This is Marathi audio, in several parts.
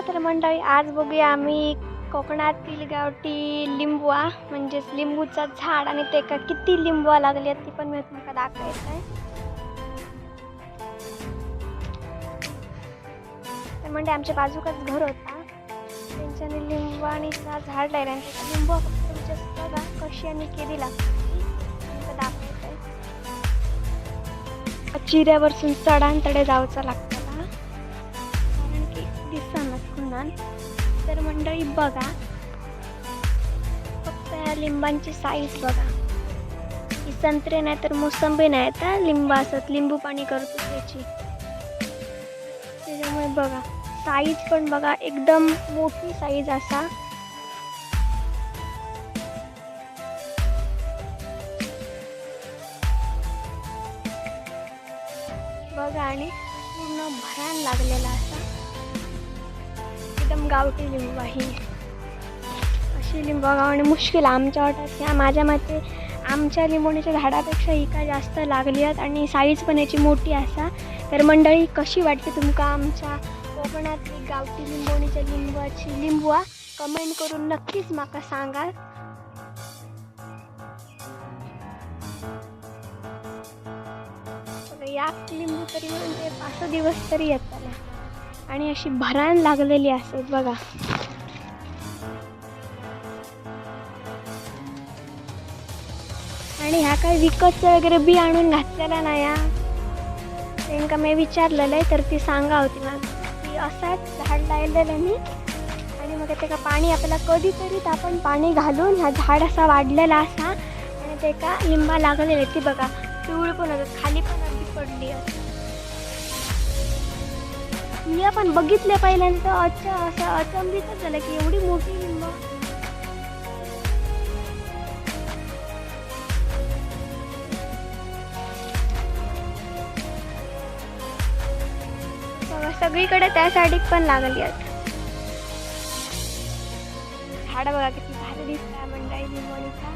चला तर मंडळी आज बघूया आम्ही कोकणातील गावठी लिंबवा म्हणजेच लिंबूचं झाड आणि ते का किती लिंबवा लागली आहेत ती पण मी तुम्हाला दाखवायचं आहे तर म्हणजे आमच्या बाजूकच घर होता. त्यांच्याने आणि झाड लायला आणि त्याचा लिंबू फक्त जास्त बघा कशी आणि केली लागते दाखवायचं आहे चिऱ्यावरसून चढांतडे जावचं लागतं. दिसणार तर मंडळी बघा. फक्त या लिंबांची साईज बघा. ही संत्रे नाही तर मोसंबी नाही. तर लिंब असत लिंबू पाणी करतो त्याची. त्याच्यामुळे बघा साईज पण बघा एकदम मोठी साईज असा. बघा आणि पूर्ण भरायला लागलेला असा. एकदम गावठी लिंबू आहे. अशी लिंबू गावणे मुश्किल आमच्या वाटत ह्या माझ्या मते आमच्या लिंबोणीच्या झाडापेक्षा ही काय जास्त लागली आहेत आणि साईज पण याची मोठी असा. तर मंडळी कशी वाटते तुमका आमच्या कोकणातली गावठी लिंबोणीच्या लिंबाची लिंबवा कमेंट करून नक्कीच माका सांगा या लिंबू तरी म्हणजे पाच दिवस तरी येतात आणि अशी भरण लागलेली असते बघा. आणि ह्या काय विकतचं वगैरे बी आणून घातलेला नाही या? त्यांना मी विचारलेलं आहे तर ती सांगा होती मग ती असाच झाड लावलेलं मी. आणि मग त्याका पाणी आपल्याला कधीतरी आपण पाणी घालून हा झाड असा वाढलेला असा. आणि त्याका लिंबा लागलेले ती बघा. पिवळी पण होतात खाली पण अगदी पडली असं मी आपण बघितले पहिल्यांदा. अच्छा असं अचंबितच झालं की एवढी मोठी लिंब सगळीकडे त्या पण लागली आहेत. झाडं बघा किती भारी दिसतात मंडळी लिंबोणीचा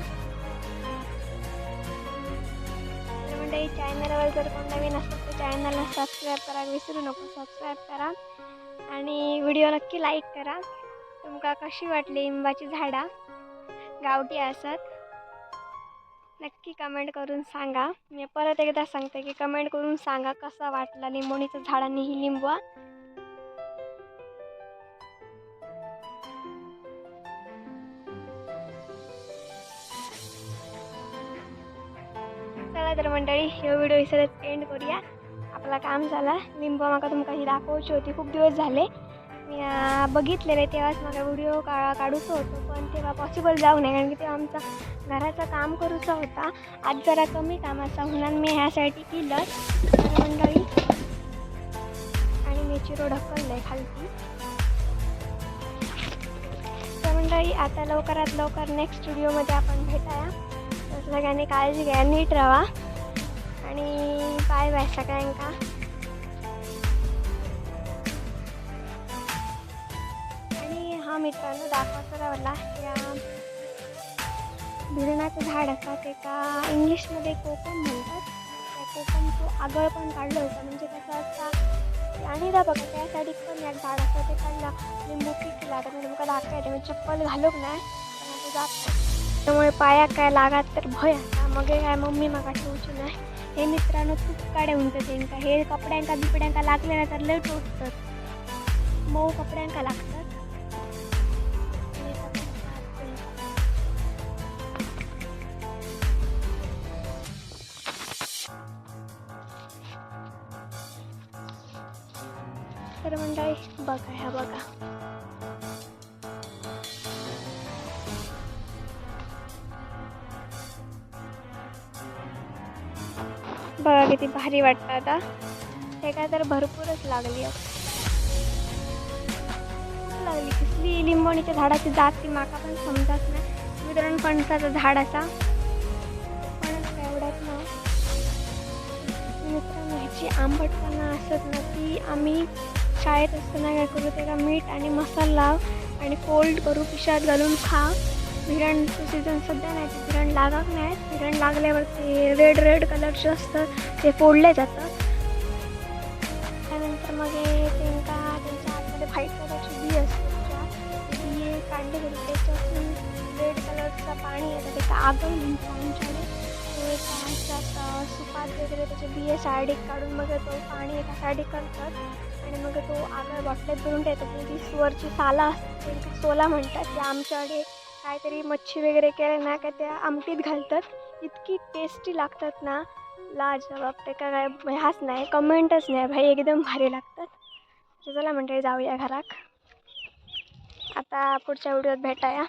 तर चॅनलवर जर कोण नवीन असेल तर चॅनलला सबस्क्राईब करा विसरू नको सबस्क्राईब करा आणि व्हिडिओ नक्की लाईक करा तुमका कशी वाटली लिंबाची झाडा गावठी असत नक्की कमेंट करून सांगा मी परत एकदा सांगते की कमेंट करून सांगा कसा वाटला लिंबोणीच्या झाडांनी ही लिंबवा चला तर मंडळी हे व्हिडिओ इथंच एंड करूया. आपला काम झाला. लिंबू माका तुमका ही दाखवायची होती. खूप दिवस झाले. मी बघितलेले तेव्हाच मला व्हिडिओ का काढूचो होतो पण तेव्हा पॉसिबल जाऊ नये कारण की तेव्हा आमचा घराचं काम करूचा होता. आज जरा कमी कामाचा म्हणून मी ह्यासाठी केलं. मंडळी आणि मी चिरो ढकललं आहे खालती. तर मंडळी आता लवकरात लवकर नेक्स्ट व्हिडिओमध्ये आपण भेटाया. तर सगळ्यांनी काळजी घ्या नीट राहा. आणि बाय बाय सगळ्यांका. आणि हा मित्रांनो दाखवतो मला या भिरणाचं झाड असतात एका इंग्लिशमध्ये कोकम म्हणतात. त्या कोकमचं आगळ पण काढलं होतं. म्हणजे कसं असता आणि दा बघा त्यासाठी पण एक झाड असतं ते काढलं. लिंबू पिकला तर मी तुमका म्हणजे दाखवायचं मी चप्पल घालूक नाही. पण आता जात त्यामुळे पायाक काय लागत तर भय आता. मग काय मम्मी माका ठेवची नाही हे मित्रांनो खूप काडे म्हणतात त्यांका हे कपड्यांका बिपड्यांका लागले ना तर लय टोचतात. मऊ कपड्यांका लागतात कपड्यांका लागतात. तर मंडळी बघा ह्या बघा. बघा किती भारी वाटतं आता. हे काय तर भरपूरच लागली लागली कसली लिंबोणीच्या झाडाची जात ती माका पण समजत नाही. मित्रांनो फणसाचं झाड असा. पण एवढ्यात ना. मित्रांनो ह्याची आंबटपणा असत ना ती आम्ही शाळेत असताना काय करू त्याला मीठ आणि मसाला लाव आणि फोल्ड करू पिशात घालून खा. हिरण सीझन सध्या नाही ते भिरण लागत नाही. हिरण लागल्यावर ते रेड रेड कलरचे असतं ते फोडले जातं त्यानंतर मग त्यांना त्यांच्या आतमध्ये व्हाईट कलरची बी असते त्या ते बिये काढले गेले. त्याच्यातून रेड कलरचं पाणी येतं. ते का आगळ म्हणतो आमच्याकडे. तो सुपात वगैरे त्याचे बिये साडी काढून मग तो पाणी एका साडी करतात. आणि मग तो आगळ बाटल्यात भरून ठेवतात ती वरची साला असते सोला म्हणतात. ते आमच्याकडे काहीतरी मच्छी वगैरे केले ना का त्या आमटीत घालतात. इतकी टेस्टी लागतात ना. लाजवाब ते का काय ह्याच नाही म्हणजे कमेंटच नाही भाई एकदम भारी लागतात. चला म्हणते जाऊया घरात. आता पुढच्या व्हिडिओत भेटाया.